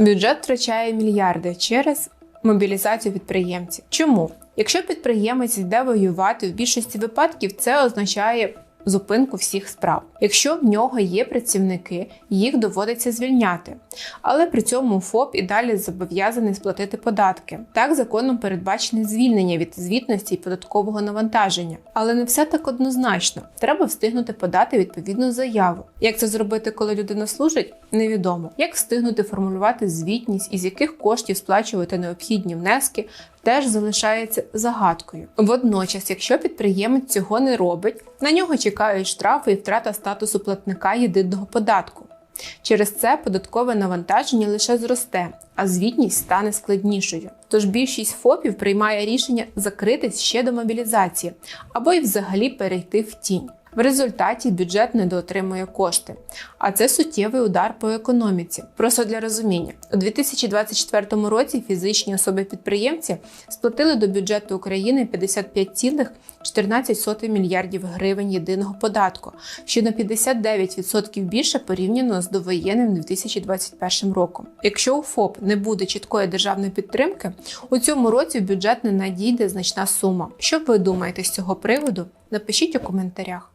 Бюджет втрачає мільярди через мобілізацію підприємців. Чому? Якщо підприємець йде воювати, в більшості випадків це означає зупинку всіх справ. Якщо в нього є працівники, їх доводиться звільняти. Але при цьому ФОП і далі зобов'язаний сплатити податки. Так законом передбачене звільнення від звітності і податкового навантаження. Але не все так однозначно. Треба встигнути подати відповідну заяву. Як це зробити, коли людина служить, невідомо. Як встигнути формулювати звітність, із яких коштів сплачувати необхідні внески, теж залишається загадкою. Водночас, якщо підприємець цього не робить, на нього чекають штрафи і втрата статусу платника єдиного податку. Через це податкове навантаження лише зросте, а звітність стане складнішою. Тож більшість ФОПів приймає рішення закритись ще до мобілізації або й взагалі перейти в тінь. В результаті бюджет недоотримує кошти, а це суттєвий удар по економіці. Просто для розуміння, у 2024 році фізичні особи-підприємці сплатили до бюджету України 55,14 мільярдів гривень єдиного податку, що на 59% більше порівняно з довоєнним 2021 роком. Якщо у ФОП не буде чіткої державної підтримки, у цьому році в бюджет не надійде значна сума. Що ви думаєте з цього приводу? Напишіть у коментарях.